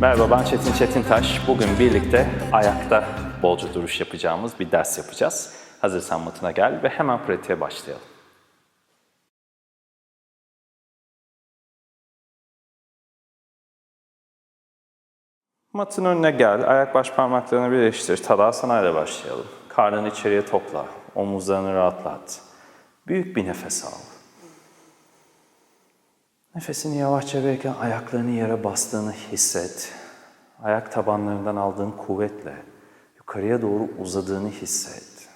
Merhaba ben Çetin Çetintaş. Bugün birlikte ayakta bolca duruş yapacağımız bir ders yapacağız. Hazırsan matına gel ve hemen pratiğe başlayalım. Matın önüne gel, ayak baş parmaklarını birleştir. Tadasana ile başlayalım. Karnını içeriye topla, omuzlarını rahatlat. Büyük bir nefes al. Nefesini yavaşça verirken ayaklarını yere bastığını hisset. Ayak tabanlarından aldığın kuvvetle yukarıya doğru uzadığını hisset.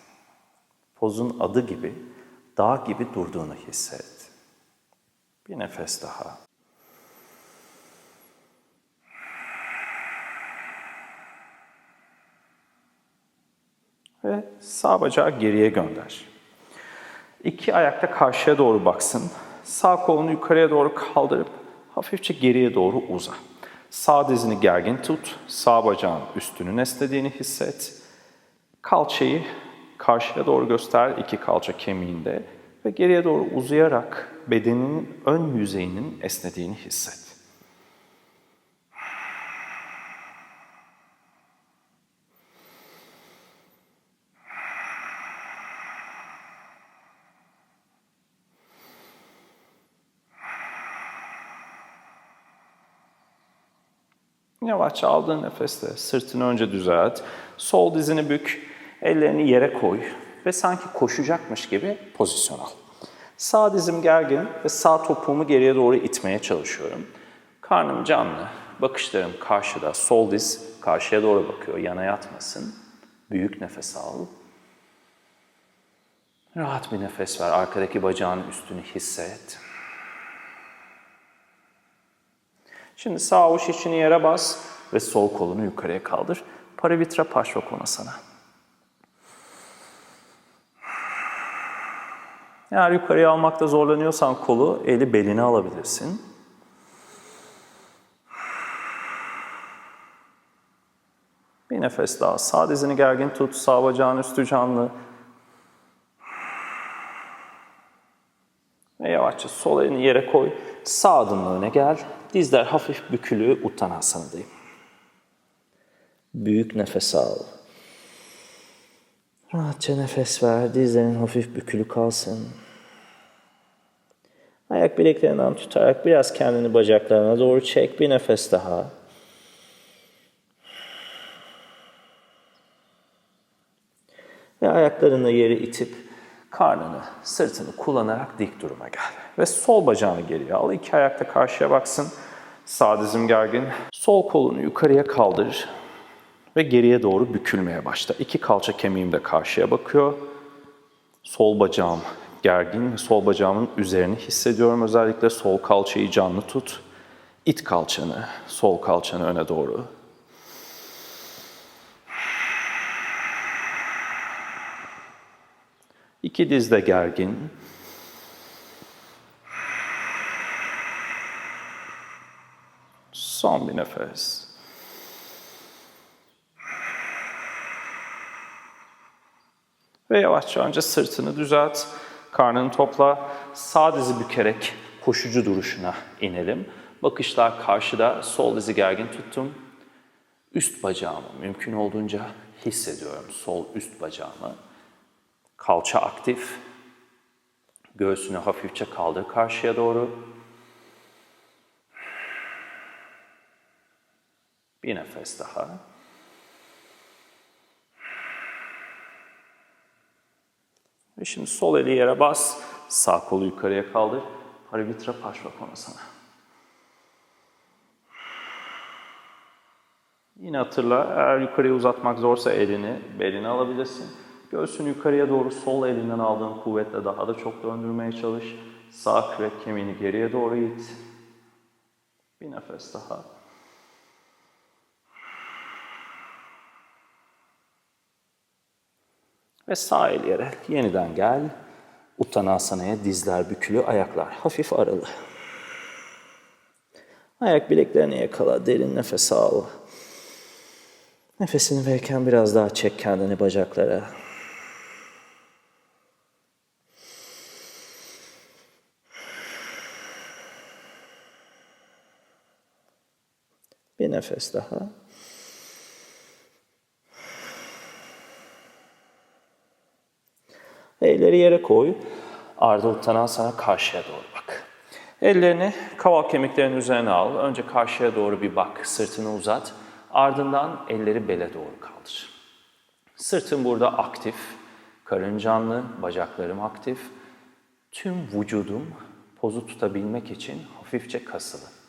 Pozun adı gibi, dağ gibi durduğunu hisset. Bir nefes daha. Ve sağ bacağı geriye gönder. İki ayakta karşıya doğru baksın. Sağ kolunu yukarıya doğru kaldırıp hafifçe geriye doğru uza. Sağ dizini gergin tut. Sağ bacağın üstünün esnediğini hisset. Kalçayı karşıya doğru göster iki kalça kemiğinde ve geriye doğru uzayarak bedeninin ön yüzeyinin esnediğini hisset. Yavaşça aldığın nefeste sırtını önce düzelt. Sol dizini bük, ellerini yere koy ve sanki koşacakmış gibi pozisyon al. Sağ dizim gergin ve sağ topuğumu geriye doğru itmeye çalışıyorum. Karnım canlı, bakışlarım karşıda, sol diz karşıya doğru bakıyor, yana yatmasın. Büyük nefes al. Rahat bir nefes ver, arkadaki bacağın üstünü hisset. Şimdi sağ avuç içini yere bas ve sol kolunu yukarıya kaldır. Parivitra Paşvakonasana. Eğer yukarıya almakta zorlanıyorsan kolu, eli beline alabilirsin. Bir nefes daha. Sağ dizini gergin tut, sağ bacağın üstü canlı. Ve yavaşça sol elini yere koy. Sağ adımla öne gel. Dizler hafif bükülü Uttanasana'dayım. Büyük nefes al. Rahatça nefes ver. Dizlerin hafif bükülü kalsın. Ayak bileklerinden tutarak biraz kendini bacaklarına doğru çek. Bir nefes daha. Ve ayaklarını yere itip karnını, sırtını kullanarak dik duruma gel. Ve sol bacağını geriye al. İki ayakta karşıya baksın. Sağ dizim gergin. Sol kolunu yukarıya kaldır. Ve geriye doğru bükülmeye başla. İki kalça kemiğim de karşıya bakıyor. Sol bacağım gergin sol bacağımın üzerini hissediyorum. Özellikle sol kalçayı canlı tut. İt kalçanı, sol kalçanı öne doğru. İki diz de gergin. Son bir nefes. Ve yavaşça önce sırtını düzelt, karnını topla, sağ dizi bükerek koşucu duruşuna inelim. Bakışlar karşıda, sol dizi gergin tuttum. Üst bacağımı mümkün olduğunca hissediyorum, sol üst bacağımı. Kalça aktif. Göğsünü hafifçe kaldır karşıya doğru. Bir nefes daha. Ve şimdi sol eli yere bas. Sağ kolu yukarıya kaldır. Parivitra Paşvakonasana. Yine hatırla, eğer yukarıya uzatmak zorsa elini beline alabilirsin. Göğsünü yukarıya doğru sol elinden aldığın kuvvetle daha da çok döndürmeye çalış. Sağ kürek kemiğini geriye doğru it. Bir nefes daha. Ve sağ el yere yeniden gel. Uttanasana'ya dizler bükülü, ayaklar hafif aralı. Ayak bileklerini yakala, derin nefes al. Nefesini verirken biraz daha çek kendini bacaklara. Bir nefes daha. Elleri yere koy. Arda Uttanasana karşıya doğru bak. Ellerini kaval kemiklerinin üzerine al. Önce karşıya doğru bir bak, sırtını uzat. Ardından elleri bele doğru kaldır. Sırtım burada aktif, karın canlı, bacaklarım aktif. Tüm vücudum pozu tutabilmek için hafifçe kasılı.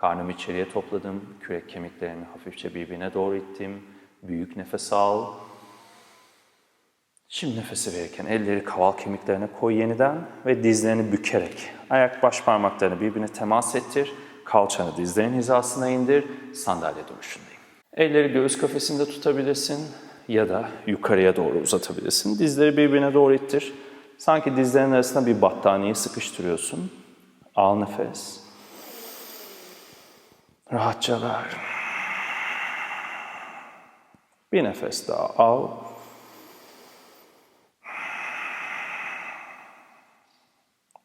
Karnımı içeriye topladım, kürek kemiklerini hafifçe birbirine doğru ittim. Büyük nefes al. Şimdi nefesi verirken elleri kaval kemiklerine koy yeniden ve dizlerini bükerek ayak baş parmaklarını birbirine temas ettir. Kalçanı dizlerin hizasına indir. Sandalye duruşundayım. Elleri göğüs kafesinde tutabilirsin ya da yukarıya doğru uzatabilirsin. Dizleri birbirine doğru ittir. Sanki dizlerin arasında bir battaniye sıkıştırıyorsun. Al nefes. Rahatça ver. Bir nefes daha al.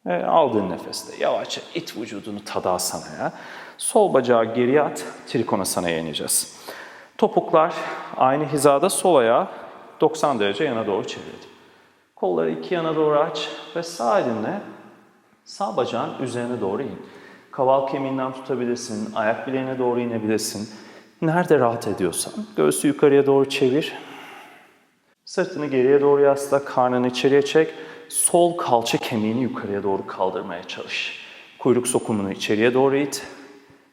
Ve aldığın nefeste yavaşça it vücudunu tadasanaya. Sol bacağı geriye at, trikonasana ineceğiz. Topuklar aynı hizada sol ayağı 90 derece yana doğru çevirdim. Kolları iki yana doğru aç ve sağ elinle sağ bacağın üzerine doğru in. Kaval kemiğinden tutabilirsin, ayak bileğine doğru inebilirsin. Nerede rahat ediyorsan göğsü yukarıya doğru çevir. Sırtını geriye doğru yasla, karnını içeriye çek. Sol kalça kemiğini yukarıya doğru kaldırmaya çalış. Kuyruk sokumunu içeriye doğru it.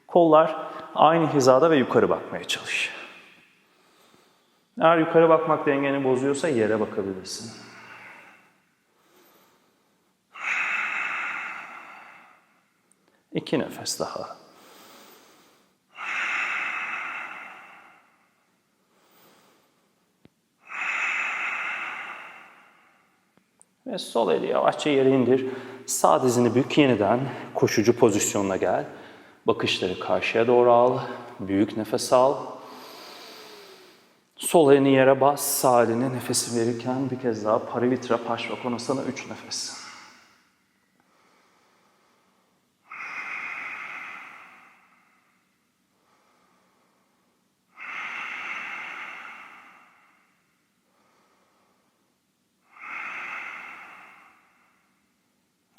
Kollar aynı hizada ve yukarı bakmaya çalış. Eğer yukarı bakmak dengeni bozuyorsa yere bakabilirsin. İki nefes daha. Ve sol eli yavaşça yere indir. Sağ dizini bük yeniden koşucu pozisyonuna gel. Bakışları karşıya doğru al. Büyük nefes al. Sol elini yere bas. Sağ elini nefesi verirken bir kez daha Parivitra Paşvakonasana 3 nefes.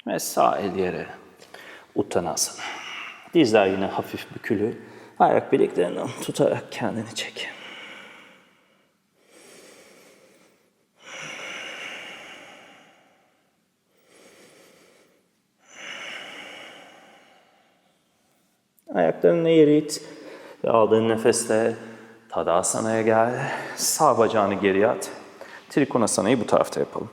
Ve sağ el yere uttanasana. Dizler yine hafif bükülü. Ayak bileklerinden tutarak kendini çek. Ayaklarını yere it ve aldığın nefeste Tadasana'ya gel. Sağ bacağını geriye at. Trikonasana'yı bu tarafta yapalım.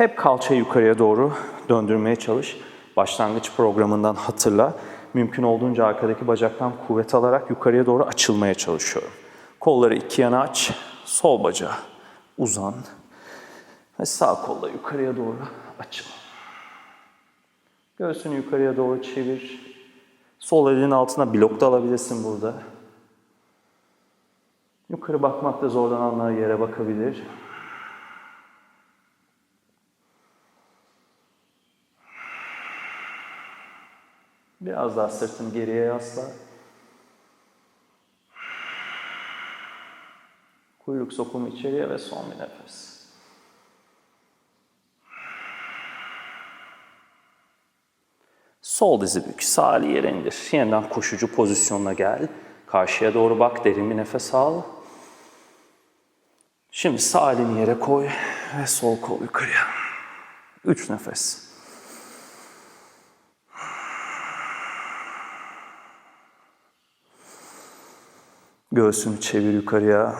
Hep kalçayı yukarıya doğru döndürmeye çalış. Başlangıç programından hatırla. Mümkün olduğunca arkadaki bacaktan kuvvet alarak yukarıya doğru açılmaya çalışıyorum. Kolları iki yana aç. Sol bacağı uzan. Ve sağ kolla yukarıya doğru açıl. Göğsünü yukarıya doğru çevir. Sol elin altına blok da alabilirsin burada. Yukarı bakmakta zorlananlar yere bakabilir. Biraz daha sırtını geriye yasla. Kuyruk sokumu içeriye ve son bir nefes. Sol dizi bük, sağ eli yere indir. Yeniden koşucu pozisyonuna gel. Karşıya doğru bak, derin bir nefes al. Şimdi sağ elini yere koy ve sol kol yukarıya. Üç nefes. Göğsünü çevir yukarıya.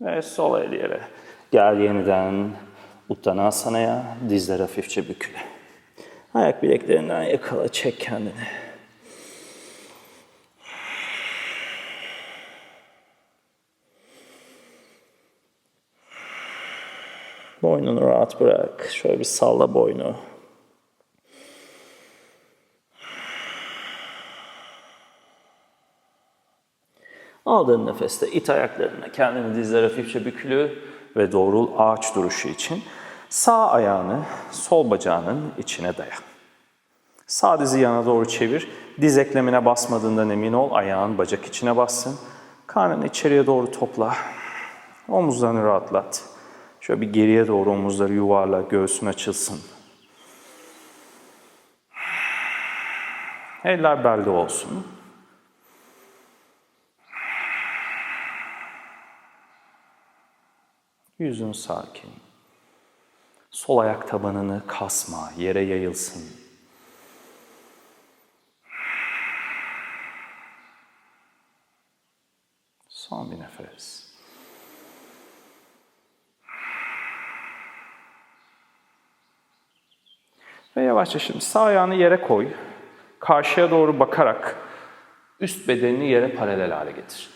Ve sol el yere. Gel yeniden Uttanasana'ya. Dizler hafifçe bükülü. Ayak bileklerinden yakala, çek kendini. Boynunu rahat bırak. Şöyle bir salla boynu. Aldığın nefeste it ayaklarına kendini dizler hafifçe bükülü ve doğrul ağaç duruşu için. Sağ ayağını sol bacağının içine daya. Sağ dizi yana doğru çevir. Diz eklemine basmadığından emin ol. Ayağın bacak içine bassın. Karnını içeriye doğru topla. Omuzlarını rahatlat. Şöyle bir geriye doğru omuzları yuvarla, göğsün açılsın. Eller belde olsun. Yüzün sakin. Sol ayak tabanını kasma, yere yayılsın. Son bir nefes. Ve yavaşça şimdi sağ ayağını yere koy. Karşıya doğru bakarak üst bedenini yere paralel hale getir.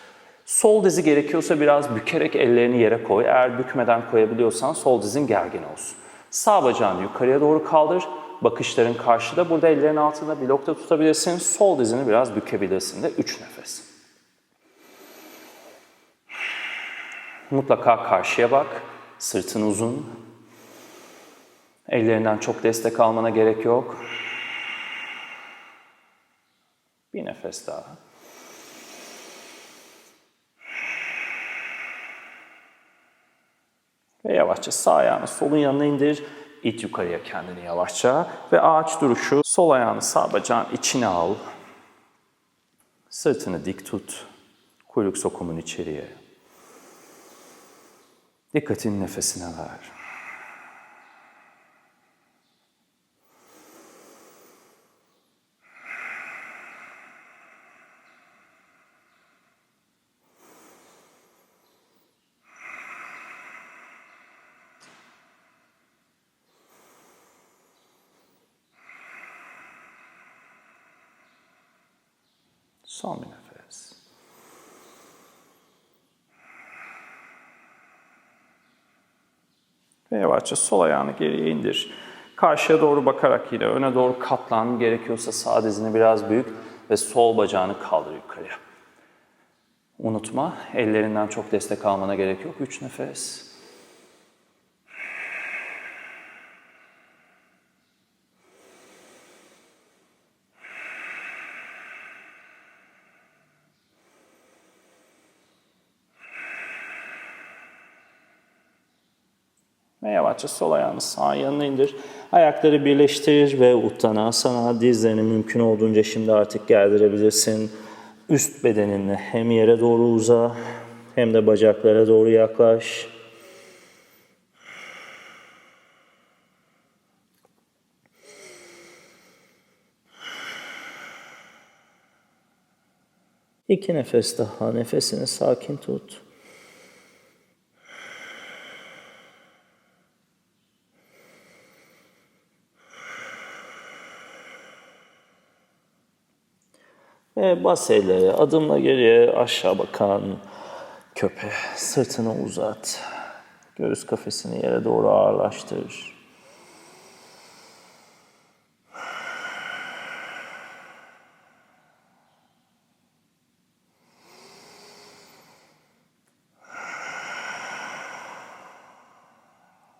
Sol dizi gerekiyorsa biraz bükerek ellerini yere koy. Eğer bükmeden koyabiliyorsan sol dizin gergin olsun. Sağ bacağını yukarıya doğru kaldır. Bakışların karşıda. Burada ellerin altında blokta tutabilirsin. Sol dizini biraz bükebilirsin de 3 nefes. Mutlaka karşıya bak. Sırtın uzun. Ellerinden çok destek almana gerek yok. Bir nefes daha. Ve yavaşça sağ ayağını solun yanına indir. İt yukarıya kendini yavaşça. Ve ağaç duruşu. Sol ayağını sağ bacağın içine al. Sırtını dik tut. Kuyruk sokumun içeriye. Dikkatini nefesine ver. Son bir nefes. Ve yavaşça sol ayağını geriye indir. Karşıya doğru bakarak yine öne doğru katlan. Gerekiyorsa sağ dizini biraz büyük ve sol bacağını kaldır yukarıya. Unutma, ellerinden çok destek almana gerek yok. Üç nefes. Ve yavaşça sol ayağını sağ yanına indir. Ayakları birleştir ve Uttanasana dizlerini mümkün olduğunca şimdi artık gerdirebilirsin. Üst bedeninle hem yere doğru uza hem de bacaklara doğru yaklaş. İki nefes daha. Nefesini sakin tut. Ve bas elleri adımla geriye aşağı bakan köpe. Sırtını uzat. Göğüs kafesini yere doğru ağırlaştır.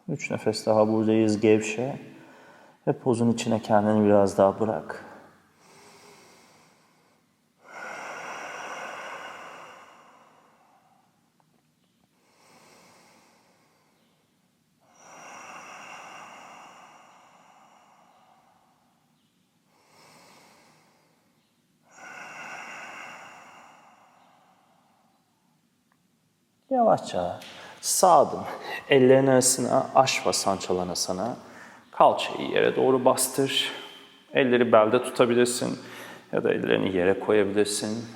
Üç nefes daha buradayız gevşe. Ve pozun içine kendini biraz daha bırak. Yavaşça sağ adım. Ellerin arasına aşva sançalana sana. Kalçayı yere doğru bastır. Elleri belde tutabilirsin ya da ellerini yere koyabilirsin.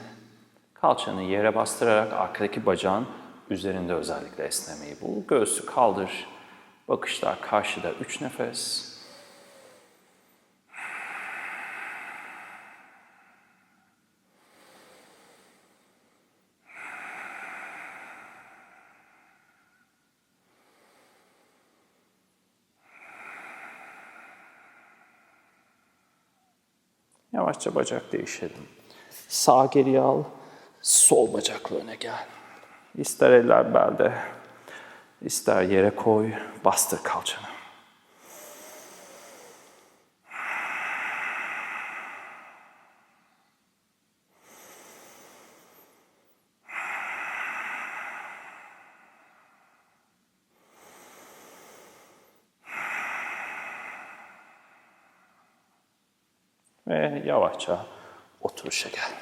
Kalçanı yere bastırarak arkadaki bacağın üzerinde özellikle esnemeyi bul. Göğsü kaldır. Bakışlar karşıda. Üç nefes. Yavaşça bacak değişelim. Sağ geriye al, sol bacakla öne gel. İster eller belde, ister yere koy, bastır kalçanı. Ve yavaşça oturuşa gel.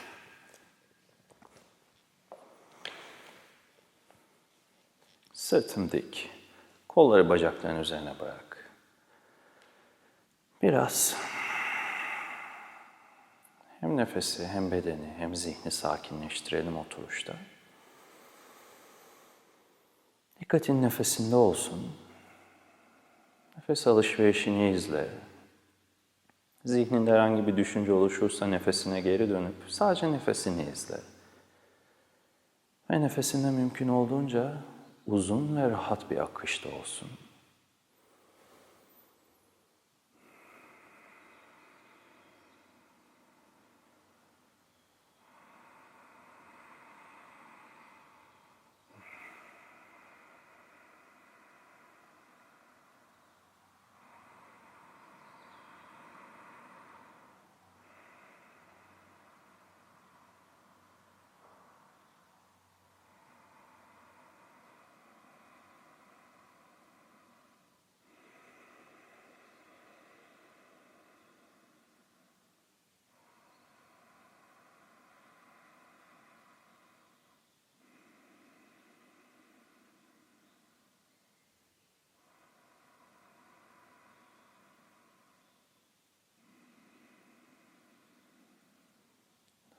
Sırtım dik. Kolları bacakların üzerine bırak. Biraz hem nefesi hem bedeni hem zihni sakinleştirelim oturuşta. Dikkatin nefesinde olsun. Nefes alışverişini izle. Zihninde herhangi bir düşünce oluşursa nefesine geri dönüp sadece nefesini izle. Ve nefesinde mümkün olduğunca uzun ve rahat bir akışta olsun.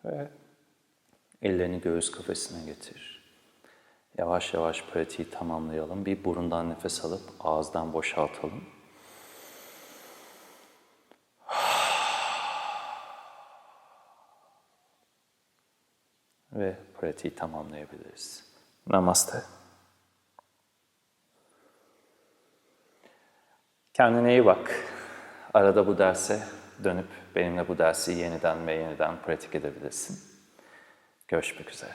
Ve ellerini göğüs kafesine getir. Yavaş yavaş pratiği tamamlayalım. Bir burundan nefes alıp ağızdan boşaltalım. Ve pratiği tamamlayabiliriz. Namaste. Kendine iyi bak. Arada bu derse dönüp benimle bu dersi yeniden ve yeniden pratik edebilirsin. Görüşmek üzere.